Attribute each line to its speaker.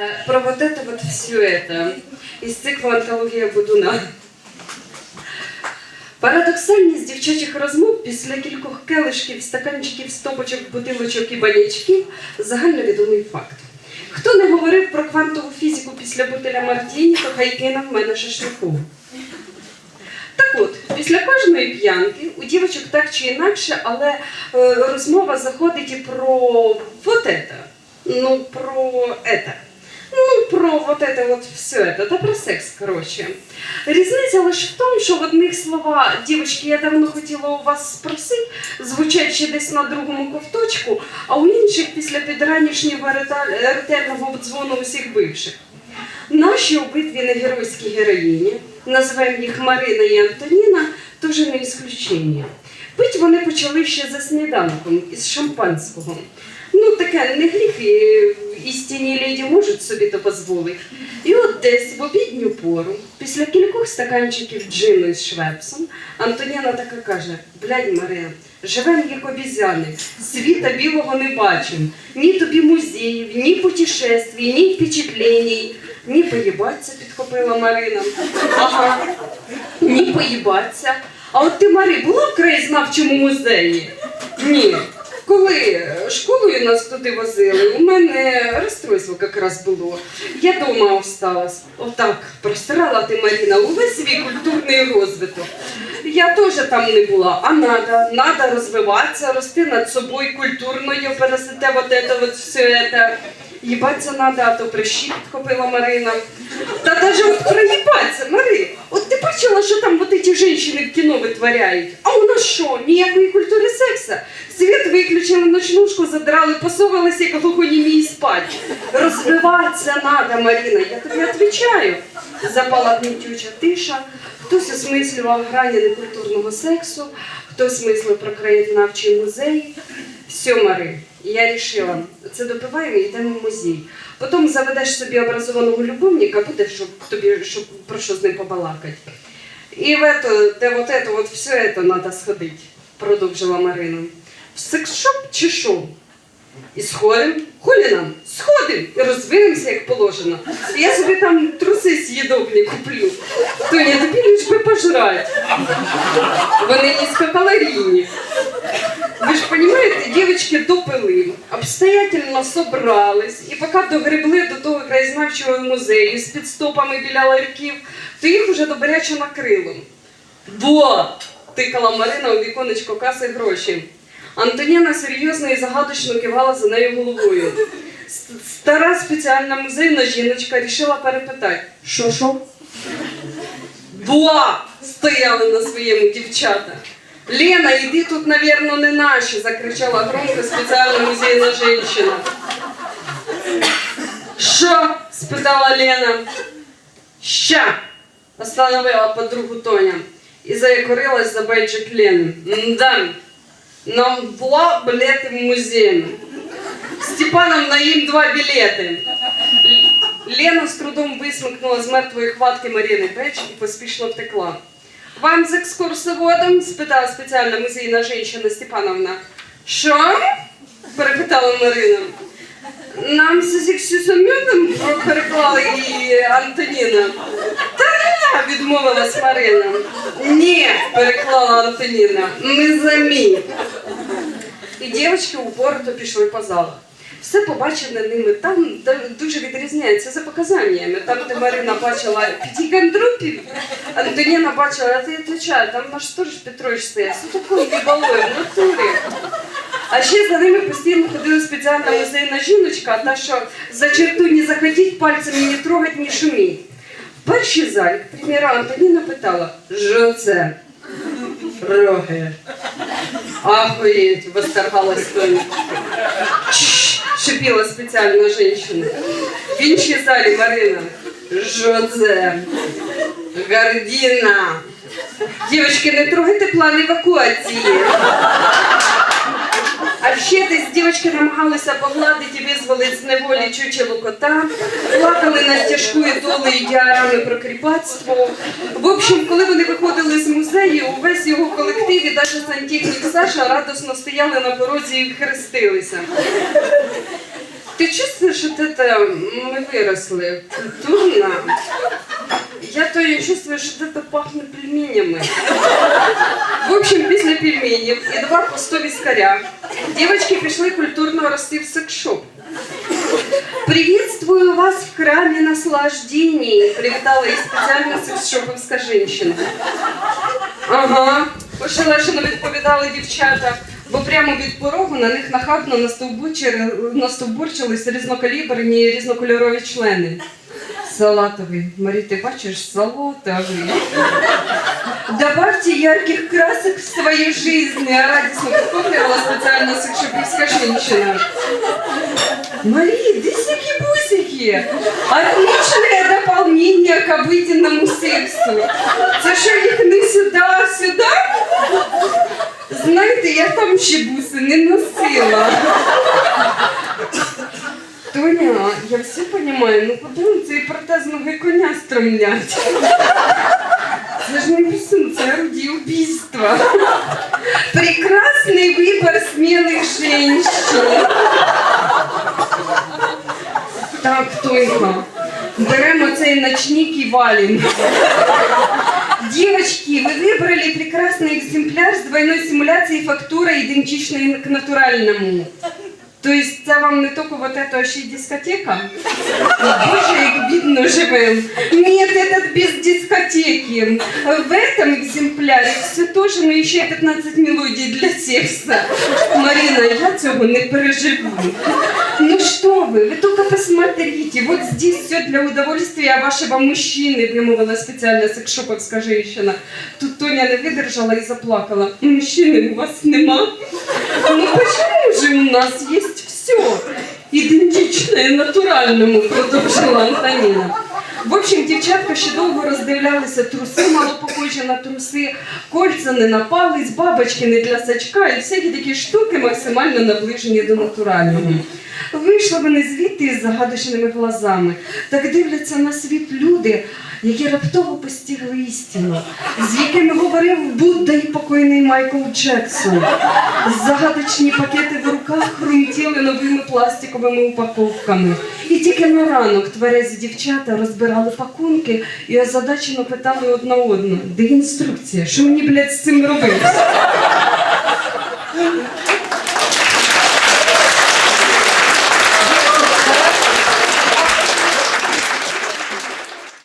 Speaker 1: Э, Про вот это вот все это із циклу антологія Будуна. Парадоксальність дівчачих розмов після кількох келишків, стаканчиків, стопочок, бутилочок і банячків загальновідомий факт. Хто не говорив про квантову фізику після бутиля Мартіні, то хай кине в мене шашлику. Так от, після кожної п'янки у дівчаток так чи інакше, але е, розмова заходить і про вот это. Ну, про это. Про вот это вот все это, та про секс, коротше. Різниця лише в тому, що в одних слова дівчатки, я давно хотіла у вас спросити, звучать ще десь на другому ковточку, а у інших після підранішнього ретельного дзвону усіх бивших. Наші обидві негеройські героїні, називаємо їх Марина і Антоніна, теж не ісключення. Пить вони почали ще за сніданком із шампанського. Ну, таке не гріх, і істинні леді можуть собі то дозволити. І от десь в обідню пору, після кількох стаканчиків джину із швепсом, Антоніна така каже: блядь, Марина, живем як обізяни, світа білого не бачимо. Ні тобі музеїв, ні путешествій, ні впечатлень, ні поїбаться, підхопила Марина. Ага, ні поїбаться. А от ти, Мари, була в краєзнавчому музеї? Ні. Коли школою нас туди возили, у мене розстройство якраз було. Я дома осталась. Отак простирала ти, Маріна, увесь свій культурний розвиток. Я теж там не була, а надо, надо розвиватися, рости над собою культурною, пересите вот это вот все это. Їбаться надо, а то прищі підхопила Марина. Та даже от проїбаться, Мари, от бачила, що там вот эти женщини в кіно витворяють? А у нас що, ніякої культури секса? Світ виключили, ночнушку задрали, посовалися як глухонімі спать. Розвиватися надо, Марина, я тобі відповідаю. Запала гнітюча тиша, хтось осмислював грані некультурного сексу, хтось мислив про краєзнавчий музей. Все, Мари, я рішила. Це допиваємо і йдемо в музей. Потім заведеш собі образованого любовника, буде щоб тобі щоб, про що з ним побалакати. І в это, де вот это, вот все это надо сходити, продовжила Марина. В секс-шоп чи що? І сходимо. Хулі нам? Сходимо і як положено. Я собі там труси з'їдобні куплю. Тоня, тобі лиш би пожрать. Вони низькокалорійні. Ви ж розумієте, дівчатки допили, обстоятельно собрались, і поки догребли до того краєзнавчого музею з підстопами біля ларьків, то їх уже добряче накрило. Бо! тикала Марина у віконечко каси гроші. Антоніна серйозно і загадочно кивала за нею головою. Стара спеціальна музейна жіночка рішила перепитати. Що що? Буа! Стояли на своєму дівчата. Лена, іди тут, навірно, не наші, закричала громко спеціальна музейна жінка. Що? спитала Лена. Ща! Остановила подругу Тоня і заякорилась за бейджик Лени. Мда, нам два білети в. Степановна, їм два білети. Лена з трудом висмикнула з мертвої хватки Маріни Беч і поспішно втекла. Вам з екскурсоводом? спитала спеціальна музейна жінка Степановна. Що? перепитала Марина. Нам з екскурсоводом переклала її Антоніна. Та відмовилась Марина. Ні, переклала Антоніна. Ми самі. І дівчатки упорото пішли по залах. Все побачене ними там де дуже відрізняється за показаннями. Там, де Марина бачила п'ятикандрупів, Антоніна бачила, а ти відвічаю, там наш сторож Петрович стояв, все такою бібалою, в натурі. А ще за ними постійно ходила спеціальна музейна жіночка, та що за черту не заходіть, пальцем не трогать, не шуміть. В першій залі, к примеру, Антоніна питала, що це? Роги. Охуеть, восторгалась Тоня. Чш, специально жінка. В іншій залі Марина. Жозе? Гордіна. Дівчатки, не трогайте план евакуації. А ще десь дівчатки намагалися погладити і визволити з неволі чучело кота, плакали над тяжкою долею діарами про кріпацтво. В общем, коли вони виходили з музею, увесь його колектив і навіть сантехнік Саша радосно стояли на порозі і хрестилися. Ты чувствуешь вот это, мы выросли, культурно? Я то я чувствую, что это пахнет пельменями. Пельменів і два по 100 віскаря дівчатки пішли культурно рости в секс-шоп. Приветствую вас в храме наслаждений, привітала їх спеціальна секс-шоповська жінка. Ага, ошелешено відповідали дівчата, бо прямо від порогу на них нахабно настовбурчились різнокаліберні різнокольорові члени. Салатовий. Марі, ти бачиш, салатовий. Добавьте ярких красок в свою жизнь, а радостно подхоплювала спеціальна секшопівська жінка. Марі, десяки бусики. Отличное дополнение к обыденному сексу. Це що їх не сюди, а сюди? Знаєте, я там ще буси не носила. Тоня, я все понимаю, ну потім цей протез ноги коня стромлять. Це ж не бісун, це орудие убийства. Прекрасный выбор смелых женщин. Так, Тонька, беремо цей ночник і валим. Девочки, вы выбрали прекрасный экземпляр с двойной симуляцией фактуры, идентичной к натуральному. То есть це вам не тільки вот это, а ще й дискотека? Боже, як бідно живем. Нет, этот без дискотеки. В этом экземпляре все тоже, но еще и 15 мелодий для секса. Марина, я цього не переживу. Ну что вы, вы только посмотрите, вот здесь все для удовольствия вашего мужчины, вымывала специально секшоповская женщина. Тут Тоня не выдержала и заплакала. Мужчины у вас нема? Ну почему же у нас есть все ідентичне натуральному, продовжила Антоніна. В общем, дівчатка ще довго роздивлялися труси, мало похожі на труси, кольця не на палець, бабочки не для сачка і всякі такі штуки максимально наближені до натурального. Вийшли вони звідти із загадочними глазами. Так дивляться на світ люди, які раптово постигли істину, з якими говорив Будда і покойний Майкл Джексон. Загадочні пакети в руках хрумтіли новими пластиковими упаковками. І тільки на ранок тверезі дівчата розбирали пакунки і озадачено питали одна одну, де інструкція, що мені, блядь, з цим робити?